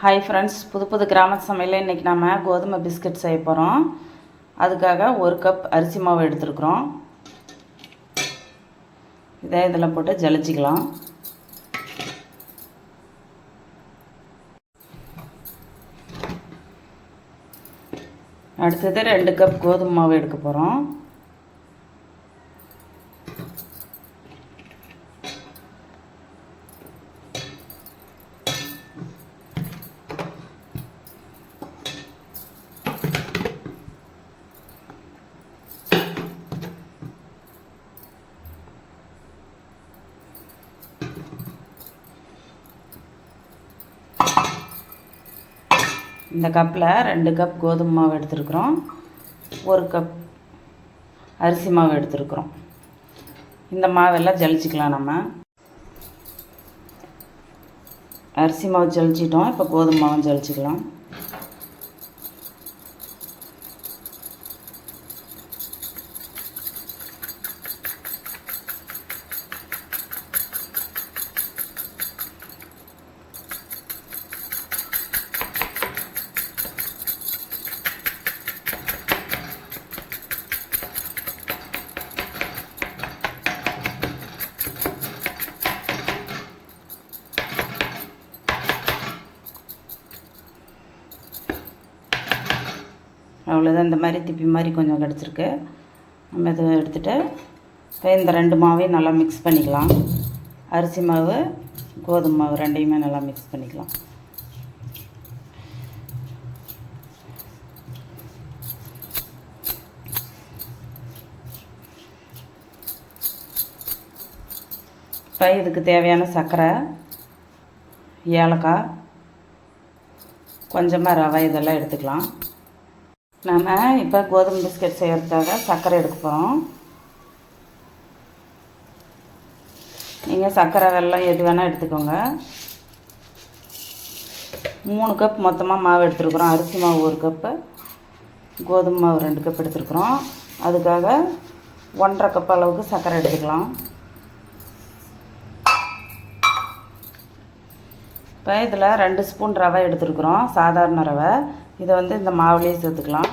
Hi friends புது புது கிராம சமையலில் இன்றைக்கி நம்ம கோதுமை பிஸ்கட் செய்ய போகிறோம் அதுக்காக ஒரு கப் அரிசி மாவு எடுத்துருக்குறோம். இதே இதில் போட்டு ஜலிச்சிக்கலாம். அடுத்தது ரெண்டு கப் கோதுமை மாவு எடுக்க போகிறோம் இந்த கப்பில் ரெண்டு கப் கோதுமை மாவு எடுத்துருக்குறோம். ஒரு கப் அரிசி மாவு எடுத்துருக்குறோம். இந்த மாவெல்லாம் ஜலிச்சிக்கலாம் நம்ம. அரிசி மாவு ஜலிச்சிட்டோம். இப்போ கோதுமை மாவும் ஜலிச்சிக்கலாம். அவ்வளோதான் இந்த மாதிரி திப்பி மாதிரி கொஞ்சம் கிடச்சிருக்கு. நம்ம இதை எடுத்துகிட்டு இப்போ இந்த ரெண்டு மாவையும் நல்லா மிக்ஸ் பண்ணிக்கலாம். அரிசி மாவு கோதுமை மாவு ரெண்டையுமே நல்லா மிக்ஸ் பண்ணிக்கலாம். இப்போ இதுக்கு தேவையான சர்க்கரை ஏலக்காய் கொஞ்சமாக ரவை இதெல்லாம் எடுத்துக்கலாம். நாம் இப்போ கோதுமை பிஸ்கட் செய்கிறதுக்காக சர்க்கரை எடுக்க போகிறோம் நீங்கள் சர்க்கரை வெள்ளம் எது வேணால் எடுத்துக்கோங்க. மூணு கப் மொத்தமாக மாவு எடுத்துருக்குறோம். அரிசி மாவு ஒரு கப்பு கோதுமை மாவு ரெண்டு கப் எடுத்துருக்குறோம். அதுக்காக ஒன்றரை கப் அளவுக்கு சர்க்கரை எடுத்துக்கலாம். இப்போ இதில் ரெண்டு ஸ்பூன் ரவை எடுத்துருக்குறோம் சாதாரண ரவை. இதை வந்து இந்த மாவுலேயே சேர்த்துக்கலாம்.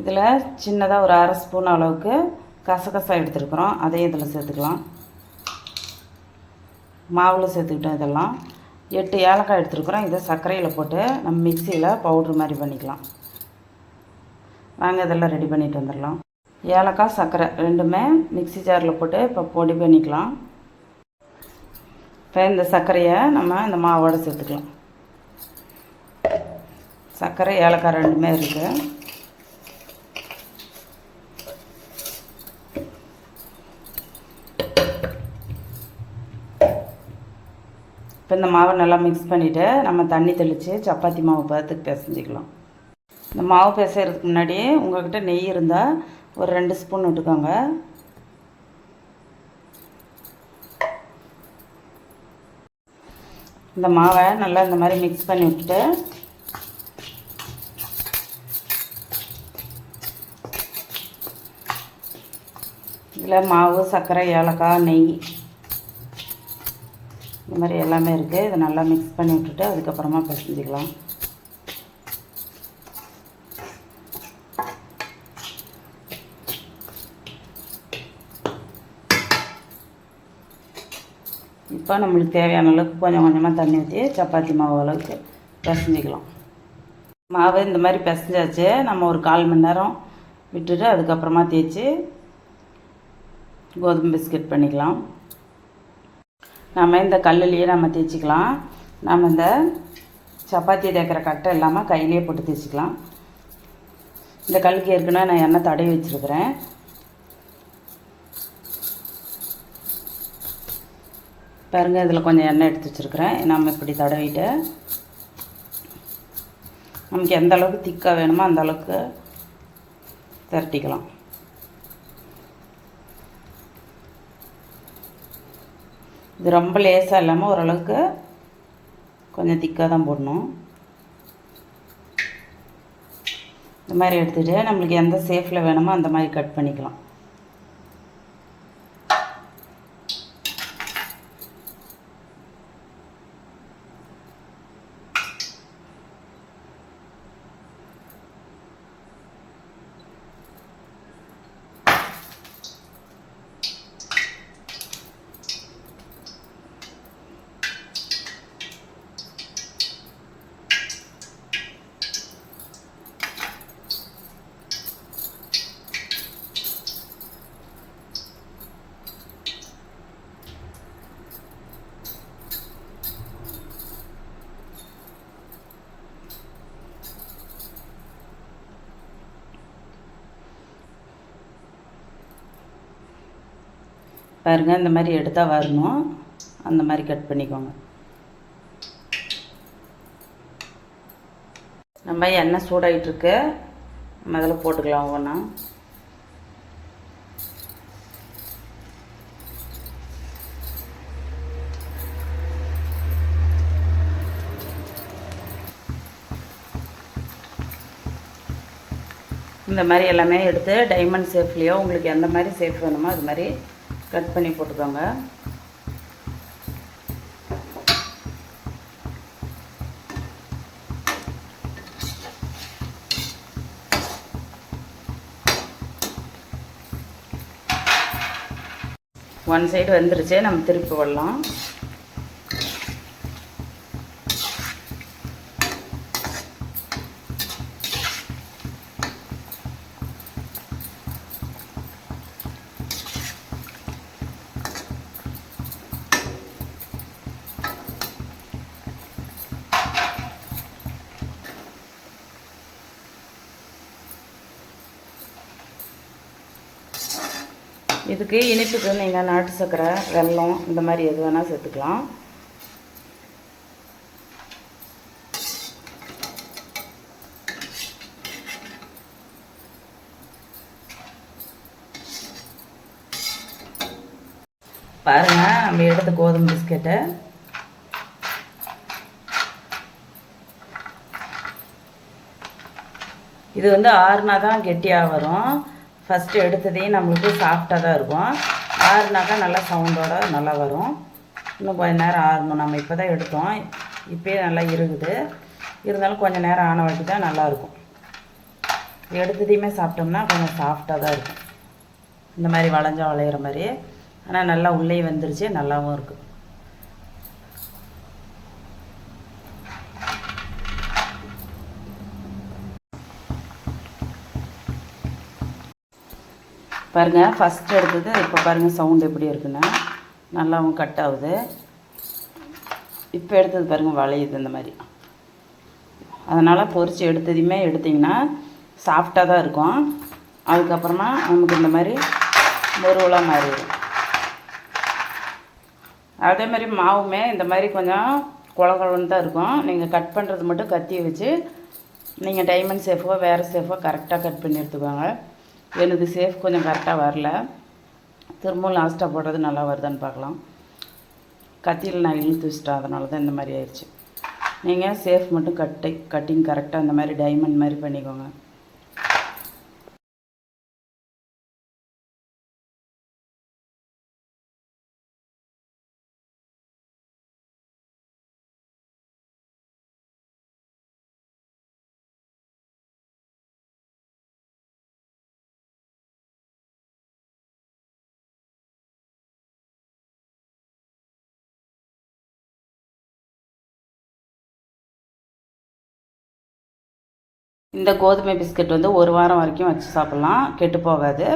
இதில் சின்னதாக ஒரு அரை ஸ்பூன் அளவுக்கு கசகசா எடுத்துருக்குறோம் அதையும் இதில் சேர்த்துக்கலாம். மாவில் சேர்த்துக்கிட்டோம் இதெல்லாம். எட்டு ஏலக்காய் எடுத்துருக்குறோம் இதை சர்க்கரையில் போட்டு நம்ம மிக்சியில் பவுட்ரு மாதிரி பண்ணிக்கலாம். வாங்க இதெல்லாம் ரெடி பண்ணிட்டு வந்துடலாம். ஏலக்காய் சர்க்கரை ரெண்டுமே மிக்சி ஜாரில் போட்டு இப்போ பொடி பண்ணிக்கலாம். இப்போ இந்த சர்க்கரையை நம்ம இந்த மாவோடு சேர்த்துக்கலாம். சர்க்கரை ஏலக்காய் ரெண்டுமே இருக்குது இப்போ இந்த மாவை நல்லா மிக்ஸ் பண்ணிவிட்டு நம்ம தண்ணி தெளித்து சப்பாத்தி மாவு பார்த்துக்கு பிசைஞ்சிக்கலாம். இந்த மாவு பிசைகிறதுக்கு முன்னாடி உங்கள்கிட்ட நெய் இருந்தால் ஒரு ரெண்டு ஸ்பூன் விட்டுக்கோங்க. இந்த மாவை நல்லா இந்த மாதிரி மிக்ஸ் பண்ணி விட்டுட்டு இதில் மாவு சர்க்கரை ஏலக்காய் நெய் இந்த மாதிரி எல்லாமே இருக்குது இதை நல்லா மிக்ஸ் பண்ணி விட்டுட்டு அதுக்கப்புறமா பிசைஞ்சிக்கலாம். இப்போ நம்மளுக்கு தேவையான அளவுக்கு கொஞ்சம் கொஞ்சமாக தண்ணி ஊற்றி சப்பாத்தி மாவு அளவுக்கு பிசைஞ்சிக்கலாம். மாவு இந்த மாதிரி பிசைஞ்சாச்சு. நம்ம ஒரு கால் மணி நேரம் விட்டுட்டு அதுக்கப்புறமா தேய்ச்சி கோதுமை பிஸ்கட் பண்ணிக்கலாம். நம்ம இந்த கல்லுலேயே நம்ம தேய்ச்சிக்கலாம். நம்ம இந்த சப்பாத்தி தேய்க்கிற கட்டை இல்லாமல் கையிலேயே போட்டு தேய்ச்சிக்கலாம். இந்த கல்லுக்கு ஏற்கனவே நான் எண்ணெய் தடவி வச்சுருக்கிறேன். பாருங்க இதில் கொஞ்சம் எண்ணெய் எடுத்து வச்சுருக்கிறேன். நம்ம இப்படி தடவிட்டு நமக்கு எந்த அளவுக்கு திக்காக வேணுமோ அந்த அளவுக்கு திரட்டிக்கலாம். இது ரொம்ப லேசாக இல்லாமல் ஓரளவுக்கு கொஞ்சம் திக்காக தான் போடணும். இந்த மாதிரி எடுத்துகிட்டு நம்மளுக்கு எந்த சேஃபில் வேணுமோ அந்த மாதிரி கட் பண்ணிக்கலாம். பாருங்கள் இந்த மாதிரி எடுத்தால் வரணும். அந்த மாதிரி கட் பண்ணிக்கோங்க. நம்ம எண்ணெய் சூடாகிட்டுருக்கு முதல்ல நம்ம அதில் போட்டுக்கலாம் ஒவ்வொன்றா இந்த மாதிரி எல்லாமே எடுத்து டைமண்ட் ஷேப்லேயோ உங்களுக்கு எந்த மாதிரி ஷேப் வேணுமோ அது மாதிரி கட் பண்ணி போட்டுக்கோங்க. ஒன் சைடு வந்துருச்சு. நம்ம திருப்பி விடலாம் இதுக்கு இனிப்புக்கு நீங்கள் நாட்டு சர்க்கரை வெல்லம் இந்த மாதிரி எது வேணால் சேர்த்துக்கலாம். பாருங்கள் நம்ம எடுத்த கோதுமை பிஸ்கெட்டை. இது வந்து ஆறுனா தான் கெட்டியாக வரும். ஃபஸ்ட்டு எடுத்ததே நம்மளுக்கு சாஃப்டாக தான் இருக்கும். ஆறுனாக்கா நல்லா சவுண்டோட நல்லா வரும். இன்னும் கொஞ்சம் நேரம் ஆறணும். நம்ம இப்போ தான் எடுத்தோம். இப்போயே நல்லா இருக்குது இருந்தாலும் கொஞ்சம் நேரம் ஆன வரைக்கும் தான் நல்லாயிருக்கும் எடுத்ததையுமே சாப்பிட்டோம்னா கொஞ்சம் சாஃப்டாக தான் இருக்கும். இந்த மாதிரி வளைஞ்சா வளையிற மாதிரி. ஆனால் நல்லா உள்ளே வந்துருச்சு. நல்லாவும் இருக்குது பாருங்கள் ஃபஸ்ட் எடுத்தது இப்போ பாருங்கள் சவுண்ட் எப்படி இருக்குன்னா நல்லாவும் கட் ஆகுது. இப்போ எடுத்தது பாருங்கள் வளையுது இந்த மாதிரி. அதனால் பொறிச்சு எடுத்ததையுமே எடுத்திங்கன்னா சாஃப்டாக தான் இருக்கும். அதுக்கப்புறமா நமக்கு இந்த மாதிரி முருவலாக மாறிடும். அதே மாதிரி மாவுமே இந்த மாதிரி கொஞ்சம் குளகுழன்னு தான் இருக்கும். நீங்கள் கட் பண்ணுறது மட்டும் கத்தியை வச்சு நீங்கள் டைமண்ட் சேஃபோ வேறு சேஃபோ கரெக்டாக கட் பண்ணி எடுத்துக்கோங்க. எனது சேஃப் கொஞ்சம் கரெக்டாக வரல. திரும்பவும் லாஸ்ட்டாக போடுறது நல்லா வருதான்னு பார்க்கலாம். கத்தியில் நான் இழுத்து வச்சிட்டேன் அதனால தான் இந்த மாதிரி ஆயிடுச்சு. நீங்கள் சேஃப் மட்டும் கட்டி கட்டிங் கரெக்டாக இந்த மாதிரி டைமண்ட் மாதிரி பண்ணிக்கோங்க. இந்த கோதுமை பிஸ்கட் வந்து ஒரு வாரம் வரைக்கும் வச்சு சாப்பிட்லாம். கெட்டு போகாது.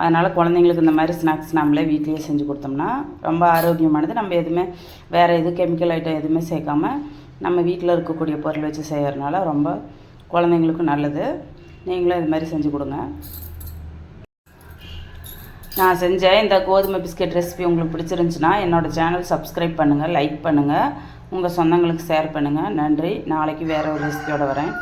அதனால் குழந்தைங்களுக்கு இந்த மாதிரி ஸ்நாக்ஸ் நம்மளே வீட்லேயே செஞ்சு கொடுத்தோம்னா ரொம்ப ஆரோக்கியமானது. நம்ம எதுவுமே வேறு எதுவும் கெமிக்கல் ஐட்டம் எதுவுமே சேர்க்காம நம்ம வீட்டில் இருக்கக்கூடிய பொருள் வச்சு செய்கிறதுனால ரொம்ப குழந்தைங்களுக்கும் நல்லது. நீங்களும் இது மாதிரி செஞ்சு கொடுங்க. நான் செஞ்ச இந்த கோதுமை பிஸ்கெட் ரெசிபி உங்களுக்கு பிடிச்சிருந்துச்சுன்னா என்னோடய சேனல் சப்ஸ்கிரைப் பண்ணுங்கள் லைக் பண்ணுங்கள் உங்கள் சொந்தங்களுக்கு ஷேர் பண்ணுங்கள் நன்றி. நாளைக்கு வேறு ஒரு ரெசிபியோடு வரேன்.